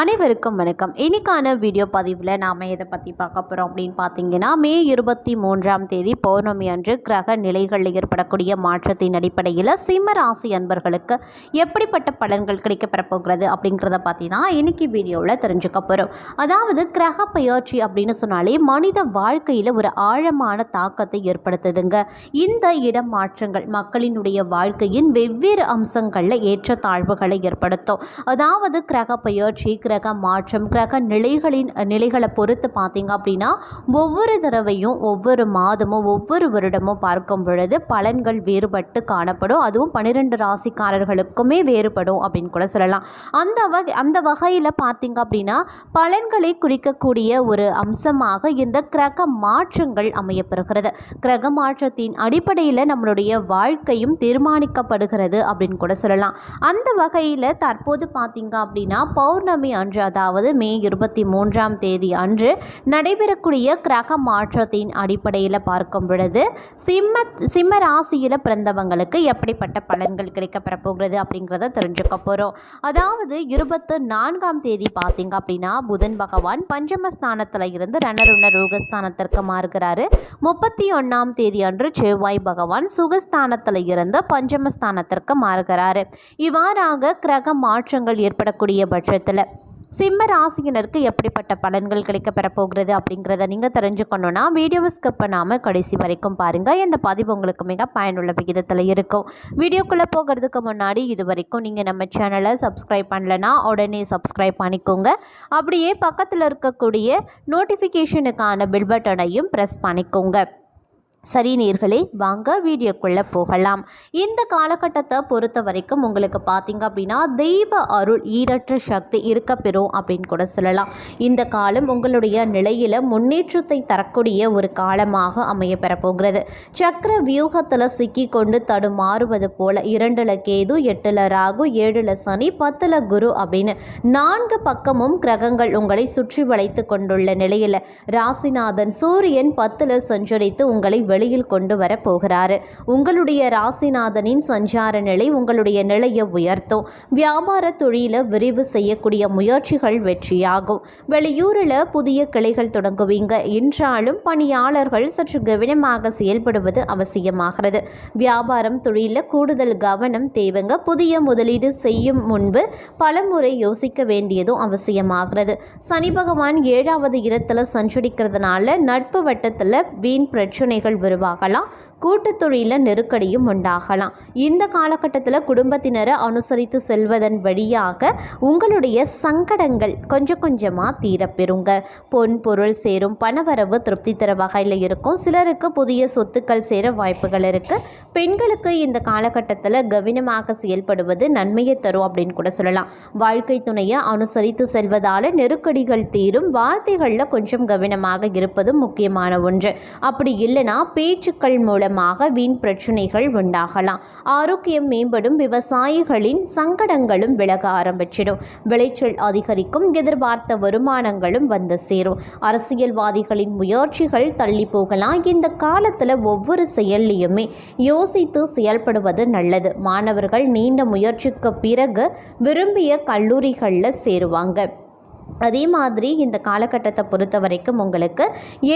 அனைவருக்கும் வணக்கம். இன்றைக்கான வீடியோ பதிவில் நாம் எதை பற்றி பார்க்க போகிறோம் அப்படின்னு பார்த்தீங்கன்னா மே இருபத்தி மூன்றாம் தேதி பௌர்ணமி அன்று கிரக நிலைகளில் ஏற்படக்கூடிய மாற்றத்தின் அடிப்படையில் சிம்ம ராசி அன்பர்களுக்கு எப்படிப்பட்ட பலன்கள் கிடைக்கப்பெறப்போகிறது அப்படிங்கிறத பற்றி தான் இன்றைக்கி வீடியோவில் தெரிஞ்சுக்க போகிறோம் அதாவது கிரக பயிற்சி அப்படின்னு சொன்னாலே மனித வாழ்க்கையில் ஒரு ஆழமான தாக்கத்தை ஏற்படுத்துதுங்க. இந்த இடம் மாற்றங்கள் மக்களினுடைய வாழ்க்கையின் வெவ்வேறு அம்சங்களில் ஏற்ற தாழ்வுகளை ஏற்படுத்தும். அதாவது கிரக பயிற்சி கிரக மாற்றம் கிரக நிலைகளின் நிலைகளை பொறுத்து பார்த்தீங்க அப்படின்னா ஒவ்வொரு தடவையும் ஒவ்வொரு மாதமும் ஒவ்வொரு வருடமும் பார்க்கும் பொழுது பலன்கள் வேறுபட்டு காணப்படும். அதுவும் பன்னிரெண்டு ராசிக்காரர்களுக்குமே வேறுபடும் அப்படின்னு கூட சொல்லலாம். அந்த வகை அந்த வகையில் பார்த்தீங்க அப்படின்னா பலன்களை குறிக்கக்கூடிய ஒரு அம்சமாக இந்த கிரக மாற்றங்கள் அமையப்பெறுகிறது. கிரக மாற்றத்தின் அடிப்படையில் நம்மளுடைய வாழ்க்கையும் தீர்மானிக்கப்படுகிறது அப்படின்னு கூட சொல்லலாம். அந்த வகையில் தற்போது பார்த்தீங்க அப்படின்னா பௌர்ணமி அன்று அதாவது மே இருபத்தி மூன்றாம் தேதி அன்று நடைபெறக்கூடிய கிரக மாற்றத்தின் அடிப்படையில் பார்க்கும் பொழுது சிம்ம சிம்ம ராசியில் பிறந்தவங்களுக்கு எப்படிப்பட்ட பலன்கள் கிடைக்கப்பெற போகிறது அப்படிங்கிறத தெரிஞ்சுக்க போகிறோம் அதாவது இருபத்து நான்காம் தேதி பார்த்தீங்க அப்படின்னா புதன் பகவான் பஞ்சமஸ்தானத்தில் இருந்து ரணருண ரோகஸ்தானத்திற்கு மாறுகிறாரு. முப்பத்தி ஒன்றாம் தேதி அன்று செவ்வாய் பகவான் சுகஸ்தானத்தில் இருந்து பஞ்சமஸ்தானத்திற்கு மாறுகிறாரு. இவ்வாறாக கிரக மாற்றங்கள் ஏற்படக்கூடிய பட்சத்தில் சிம்ம ராசியினருக்கு எப்படிப்பட்ட பலன்கள் கிடைக்கப்பெற போகிறது அப்படிங்கிறத நீங்கள் தெரிஞ்சுக்கணுன்னா வீடியோவை ஸ்கிப் பண்ணாமல் கடைசி வரைக்கும் பாருங்கள் இந்த பதிவு உங்களுக்கு மிக பயனுள்ள விகிதத்தில் இருக்கும். வீடியோக்குள்ளே போகிறதுக்கு முன்னாடி இது வரைக்கும் நீங்கள் நம்ம சேனலை சப்ஸ்கிரைப் பண்ணலைன்னா உடனே சப்ஸ்கிரைப் பண்ணிக்கோங்க. அப்படியே பக்கத்தில் இருக்கக்கூடிய நோட்டிஃபிகேஷனுக்கான பில் பட்டனையும் ப்ரெஸ் பண்ணிக்கோங்க. சரி நேர்களே வாங்க வீடியோக்குள்ளே போகலாம். இந்த காலகட்டத்தை பொறுத்த வரைக்கும் உங்களுக்கு பார்த்தீங்க அப்படின்னா தெய்வ அருள் ஈரற்ற சக்தி இருக்க பெறும் அப்படின்னு கூட சொல்லலாம். இந்த காலம் உங்களுடைய நிலையில் முன்னேற்றத்தை தரக்கூடிய ஒரு காலமாக அமைய பெறப்போகிறது. சக்கர வியூகத்தில் சிக்கி கொண்டு தடுமாறுவது போல இரண்டில் கேது எட்டில் ராகு ஏழில் சனி பத்தில் குரு அப்படின்னு நான்கு பக்கமும் கிரகங்கள் உங்களை சுற்றி வளைத்து கொண்டுள்ள நிலையில். ராசிநாதன் சூரியன் பத்தில் சஞ்சரித்து உங்களை வெளியில் கொண்டு வர போகிறாரு உங்களுடைய ராசிநாதனின் சஞ்சார நிலை உங்களுடைய நிலையை உயர்த்தும். வியாபார தொழில விரிவு செய்யக்கூடிய முயற்சிகள் வெற்றியாகும். வெளியூரில் புதிய கிளைகள் தொடங்குவீங்க. என்றாலும் பணியாளர்கள் சற்று கவனமாக செயல்படுவது அவசியமாகிறது. வியாபாரம் தொழில கூடுதல் கவனம் தேவைங்க. புதிய முதலீடு செய்யும் முன்பு பலமுறை யோசிக்க வேண்டியதும் அவசியமாகிறது. சனி பகவான் ஏழாவது இடத்துல சஞ்சரிக்கிறதுனால நட்பு வட்டத்தில் வீண் பிரச்சனைகள் உருவாகலாம் கூட்டுத் தொழிலில் நெருக்கடியும் உண்டாகலாம். இந்த காலகட்டத்தில் குடும்பத்தினரை அனுசரித்து செல்வதன் வழியாக உங்களுடைய சங்கடங்கள் கொஞ்சம் கொஞ்சமாக தீரப்பெறுங்க. பொன் பொருள் சேரும் பணவரவு திருப்தி தர வகையில் இருக்கும். சிலருக்கு புதிய சொத்துக்கள் சேர வாய்ப்புகள் இருக்குது பெண்களுக்கு இந்த காலகட்டத்தில் கவனமாக செயல்படுவது நன்மையை தரும் அப்படின்னு கூட சொல்லலாம். வாழ்க்கை துணையை அனுசரித்து செல்வதால் நெருக்கடிகள் தீரும். வார்த்தைகளில் கொஞ்சம் கவனமாக இருப்பதும் முக்கியமான ஒன்று. அப்படி இல்லைன்னா பேச்சுக்கள் மூலமாக வீண் பிரச்சனைகள் உண்டாகலாம். ஆரோக்கியம் மேம்படும் விவசாயிகளின் சங்கடங்களும் விலக ஆரம்பிச்சிடும். விளைச்சல் அதிகரிக்கும் எதிர்பார்த்த வருமானங்களும் வந்து சேரும். அரசியல்வாதிகளின் முயற்சிகள் தள்ளி போகலாம். இந்த காலத்தில் ஒவ்வொரு செயல்லையுமே யோசித்து செயல்படுவது நல்லது. மாணவர்கள் நீண்ட முயற்சிக்கு பிறகு விரும்பிய கல்லூரிகளில் சேருவாங்க. அதே மாதிரி இந்த காலகட்டத்தை பொறுத்த வரைக்கும் உங்களுக்கு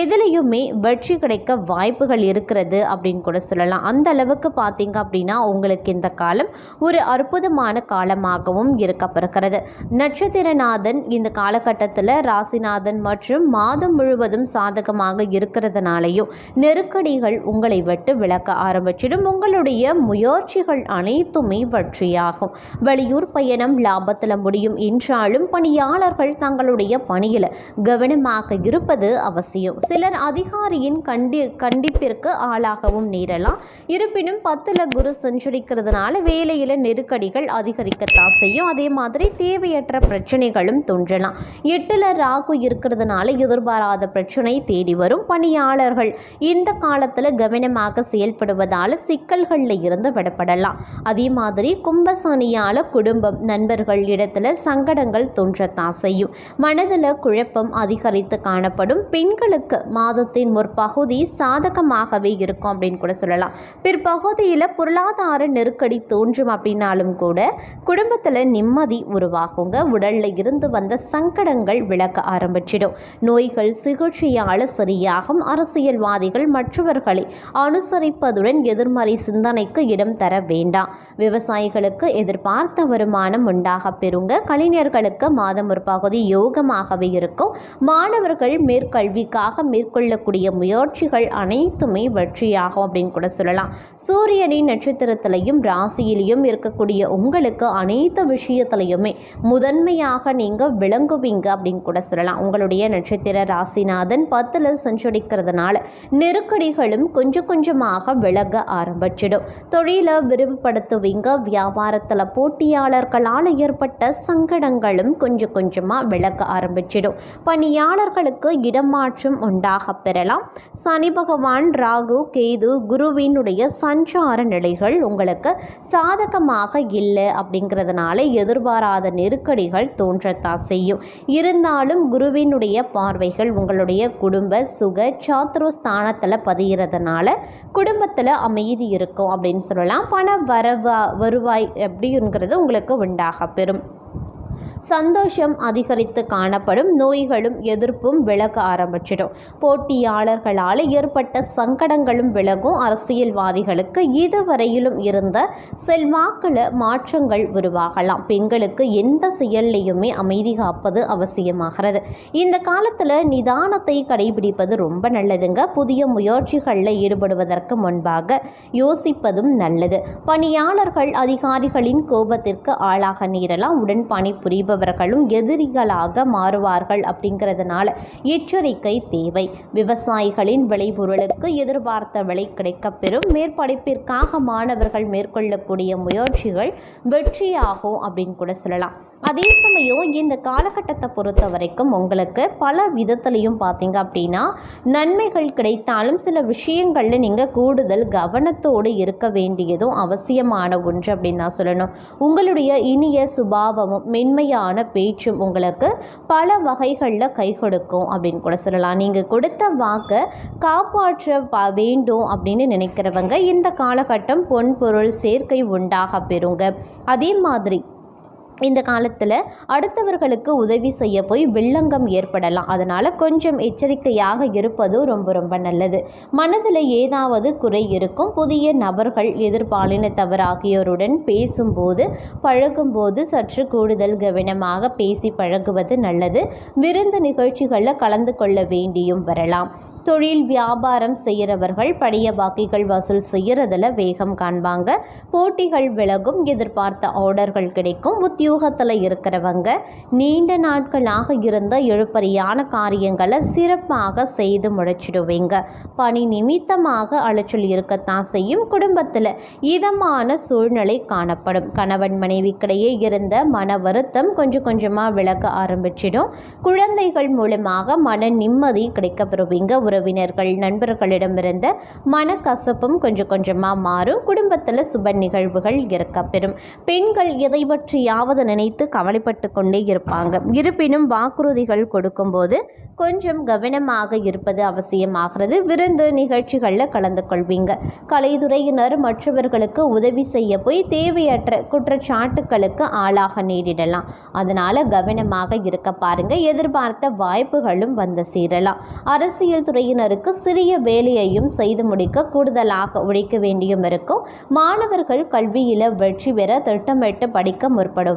எதுலேயுமே வெற்றி கிடைக்க வாய்ப்புகள் இருக்கிறது அப்படின்னு கூட சொல்லலாம். அந்த அளவுக்கு பார்த்தீங்க அப்படின்னா உங்களுக்கு இந்த காலம் ஒரு அற்புதமான காலமாகவும் இருக்கப்பிருக்கிறது நட்சத்திரநாதன் இந்த காலகட்டத்தில் ராசிநாதன் மற்றும் மாதம் முழுவதும் சாதகமாக இருக்கிறதுனாலையும் நெருக்கடிகள் உங்களை விட்டு விளக்க ஆரம்பிச்சிடும். உங்களுடைய முயற்சிகள் அனைத்துமே வெற்றியாகும். வெளியூர் பயணம் லாபத்தில் முடியும் என்றாலும் பணியாளர்கள் தங்களுடைய பணியில் கவனமாக இருப்பது அவசியம். சிலர் அதிகாரியின் கண்டி கண்டிப்பிற்கு ஆளாகவும் நேரலாம். இருப்பினும் பத்தில் குரு செஞ்சுரிக்கிறதுனால வேலையில் நெருக்கடிகள் அதிகரிக்கத்தான் செய்யும். அதே மாதிரி தேவையற்ற பிரச்சனைகளும் தோன்றலாம். எட்டில் ராகு இருக்கிறதுனால எதிர்பாராத பிரச்சனை தேடி வரும். பணியாளர்கள் இந்த காலத்தில் கவனமாக செயல்படுவதால் சிக்கல்களில் இருந்து விடப்படலாம். அதே மாதிரி கும்பசனியால் குடும்பம் நண்பர்கள் இடத்துல சங்கடங்கள் தோன்றத்தான் செய்யும். மனதில் குழப்பம் அதிகரித்து காணப்படும் பெண்களுக்கு மாதத்தின் ஒரு பகுதி சாதகமாகவே இருக்கும் அப்படின்னு கூட சொல்லலாம். பிற்பகுதியில் பொருளாதார நெருக்கடி தோன்றும் அப்படின்னாலும் கூட குடும்பத்தில் நிம்மதி உருவாகுங்க. உடலில் இருந்து வந்த சங்கடங்கள் விளக்க ஆரம்பிச்சிடும். நோய்கள் சிகிச்சையால் சரியாகும். அரசியல்வாதிகள் மற்றவர்களை அனுசரிப்பதுடன் எதிர்மறை சிந்தனைக்கு இடம் தர வேண்டாம். விவசாயிகளுக்கு எதிர்பார்த்த வருமானம் உண்டாக பெறுங்க. கலைஞர்களுக்கு மாதம் ஒரு பகுதி யோகமாகவே இருக்கும். மாணவர்கள் மேற்கல்விக்காக மேற்கொள்ளக்கூடிய முயற்சிகள் அனைத்துமே வெற்றியாகும் அப்படின்னு கூட சொல்லலாம். சூரியனின் நட்சத்திரத்திலையும் ராசியிலையும் இருக்கக்கூடிய உங்களுக்கு அனைத்து விஷயத்திலையுமே முதன்மையாக நீங்கள் விளங்குவீங்க அப்படின்னு கூட சொல்லலாம். உங்களுடைய நட்சத்திர ராசிநாதன் பத்தில் சஞ்சரிக்கிறதுனால நெருக்கடிகளும் கொஞ்சம் கொஞ்சமாக விலக ஆரம்பிச்சிடும். தொழிலை விரிவுபடுத்துவீங்க. வியாபாரத்தில் போட்டியாளர்களால் ஏற்பட்ட சங்கடங்களும் கொஞ்சம் கொஞ்சமாக விளக்க ஆரம்பிச்சிடும். பணியாளர்களுக்கு இடமாற்றம் உண்டாக பெறலாம். சனி பகவான் ராகு கேது குருவினுடைய சஞ்சார நிலைகள் உங்களுக்கு சாதகமாக இல்லை அப்படிங்கிறதுனால எதிர்பாராத நெருக்கடிகள் தோன்றத்தான் செய்யும். இருந்தாலும் குருவினுடைய பார்வைகள் உங்களுடைய குடும்ப சுக சாத்ரு ஸ்தானத்தில் பதிகிறதுனால குடும்பத்தில் அமைதி இருக்கும் அப்படின்னு சொல்லலாம். பண வரவா வருவாய் எப்படிங்கிறது உங்களுக்கு உண்டாக பெறும். சந்தோஷம் அதிகரித்து காணப்படும் நோய்களும் எதிர்ப்பும் விலக ஆரம்பிச்சிடும். போட்டியாளர்களால் ஏற்பட்ட சங்கடங்களும் விலகும். அரசியல்வாதிகளுக்கு இதுவரையிலும் இருந்த செல்வாக்கில் மாற்றங்கள் உருவாகலாம். பெண்களுக்கு எந்த செயல்லையுமே அமைதி காப்பது அவசியமாகிறது. இந்த காலத்தில் நிதானத்தை கடைபிடிப்பது ரொம்ப நல்லதுங்க. புதிய முயற்சிகளில் ஈடுபடுவதற்கு முன்பாக யோசிப்பதும் நல்லது. பணியாளர்கள் அதிகாரிகளின் கோபத்திற்கு ஆளாக நேரலாம். உடன் செய்பவர்களும் எதிரிகளாக மாறுவார்கள் அப்படிங்கிறதுனால எச்சரிக்கை தேவை. விவசாயிகளின் விளைபொருளுக்கு எதிர்பார்த்த விலை கிடைக்கப்பெறும் மேற்படிப்பிற்காக மாணவர்கள் மேற்கொள்ளக்கூடிய முயற்சிகள் வெற்றியாகும் அப்படின்னு கூட சொல்லலாம். அதே சமயம் இந்த காலகட்டத்தை பொறுத்த வரைக்கும் உங்களுக்கு பல விதத்துலையும் பார்த்தீங்க அப்படின்னா நன்மைகள் கிடைத்தாலும் சில விஷயங்களில் நீங்கள் கூடுதல் கவனத்தோடு இருக்க வேண்டியதும் அவசியமான ஒன்று அப்படின்னு தான் சொல்லணும். உங்களுடைய இனிய சுபாவமும் மென்மையான பேச்சும் உங்களுக்கு பல வகைகளில் கை கொடுக்கும் அப்படின்னு கூட சொல்லலாம். நீங்கள் கொடுத்த வாக்கை காப்பாற்ற வேண்டும் அப்படின்னு நினைக்கிறவங்க இந்த காலகட்டம் பொன் பொருள் சேர்க்கை உண்டாக பெறுங்க. அதே மாதிரி இந்த காலத்தில் அடுத்தவர்களுக்கு உதவி செய்ய போய் வில்லங்கம் ஏற்படலாம். அதனால் கொஞ்சம் எச்சரிக்கையாக இருப்பதும் ரொம்ப ரொம்ப நல்லது. மனதில் ஏதாவது குறை இருக்கும். புதிய நபர்கள் எதிர்பாலினத்தவர் ஆகியோருடன் பேசும்போது பழகும்போது சற்று கூடுதல் கவனமாக பேசி பழகுவது நல்லது. விருந்து நிகழ்ச்சிகளில் கலந்து கொள்ள வேண்டியும் வரலாம். தொழில் வியாபாரம் செய்கிறவர்கள் பழைய பாக்கிகள் வசூல் செய்கிறதுல வேகம் காண்பாங்க. போட்டிகள் விலகும். எதிர்பார்த்த ஆர்டர்கள் கிடைக்கும். உத்தியோகத்தில் இருக்கிறவங்க நீண்ட நாட்களாக இருந்த எழுப்பறியான காரியங்களை சிறப்பாக செய்து முடிச்சிடுவீங்க. பணி நிமித்தமாக அலைச்சல் இருக்கத்தான் செய்யும். குடும்பத்தில் இதமான சூழ்நிலை காணப்படும். கணவன் மனைவிக்கிடையே இருந்த மன வருத்தம் கொஞ்சம் கொஞ்சமாக விளக்க ஆரம்பிச்சிடும். குழந்தைகள் மூலமாக மன நிம்மதி கிடைக்கப்பெறுவீங்க. உறவினர்கள் நண்பர்களிடமிருந்த மனக்கசப்பும் கொஞ்சம் கொஞ்சமாக மாறும். குடும்பத்தில் சுப நிகழ்வுகள் இருக்கப்பெறும் பெண்கள் எதை பற்றியாவது நினைத்து கவலைப்பட்டு கொண்டே இருப்பாங்க. இருப்பினும் வாக்குறுதிகள் கொடுக்கும்போது கொஞ்சம் கவனமாக இருப்பது அவசியமாகிறது. விருந்து நிகழ்ச்சிகளில் கலந்து கொள்வீங்க. கலைத்துறையினர் மற்றவர்களுக்கு உதவி செய்ய போய் தேவையற்ற குற்றச்சாட்டுக்களுக்கு ஆளாக நேரிடலாம். அதனால் கவனமாக இருக்க பாருங்க. எதிர்பார்த்த வாய்ப்புகளும் வந்து சேரலாம். அரசியல் துறையினருக்கு சிறிய வேலையையும் செய்து முடிக்க கூடுதலாக உழைக்க வேண்டியும் இருக்கும். மாணவர்கள் கல்வியில் வெற்றி பெற திட்டமிட்டு படிக்க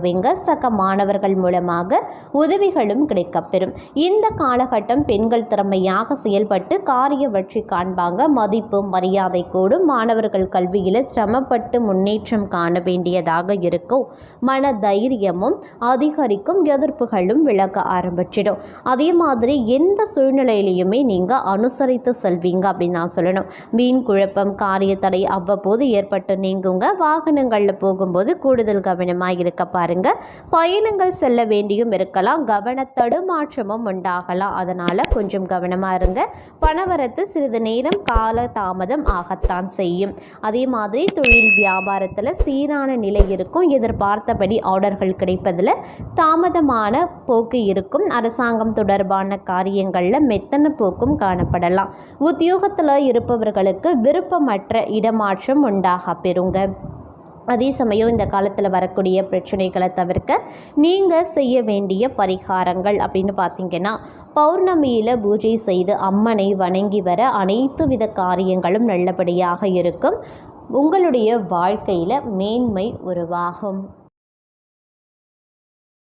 முற்படுவீங்க சக மாணவர்கள் மூலமாக உதவிகளும் கிடைக்கப்பெறும். இந்த காலகட்டம் பெண்கள் திறமையாக செயல்பட்டு காரிய வெற்றி காண்பாங்க. மதிப்பு மரியாதை கூடும். மாணவர்கள் கல்வியில் சிரமப்பட்டு முன்னேற்றம் காண வேண்டியதாக இருக்கும். மன தைரியமும் அதிகரிக்கும். எதிர்ப்புகளும் விலக ஆரம்பிச்சிடும். அதே மாதிரி எந்த சூழ்நிலையிலையுமே நீங்கள் அனுசரித்து செல்வீங்க அப்படின்னு நான் சொல்லணும். மீன் குழப்பம் காரிய தடை அவ்வப்போது ஏற்பட்டு நீங்குங்க. வாகனங்களில் போகும்போது கூடுதல் கவனமாக இருக்க பாருங்க. பாருங்க. பயணங்கள் செல்ல வேண்டியும் இருக்கலாம். கவன தடுமாற்றமும் உண்டாகலாம். அதனால் கொஞ்சம் கவனமாக இருங்க. பணவரத்து சிறிது நேரம் கால தாமதம் ஆகத்தான் செய்யும். அதே மாதிரி தொழில் வியாபாரத்தில் சீரான நிலை இருக்கும். எதிர்பார்த்தபடி ஆர்டர்கள் கிடைப்பதில் தாமதமான போக்கு இருக்கும். அரசாங்கம் தொடர்பான காரியங்களில் மெத்தன போக்கும் காணப்படலாம். உத்தியோகத்தில் இருப்பவர்களுக்கு விருப்பமற்ற இடமாற்றம் உண்டாக பெறுங்க. அதே சமயம் இந்த காலத்தில் வரக்கூடிய பிரச்சனைகளை தவிர்க்க நீங்கள் செய்ய வேண்டிய பரிகாரங்கள் அப்படின்னு பார்த்தீங்கன்னா பௌர்ணமியில் பூஜை செய்து அம்மனை வணங்கி வர அனைத்து வித காரியங்களும் நல்லபடியாக இருக்கும். உங்களுடைய வாழ்க்கையில் மேன்மை உருவாகும்.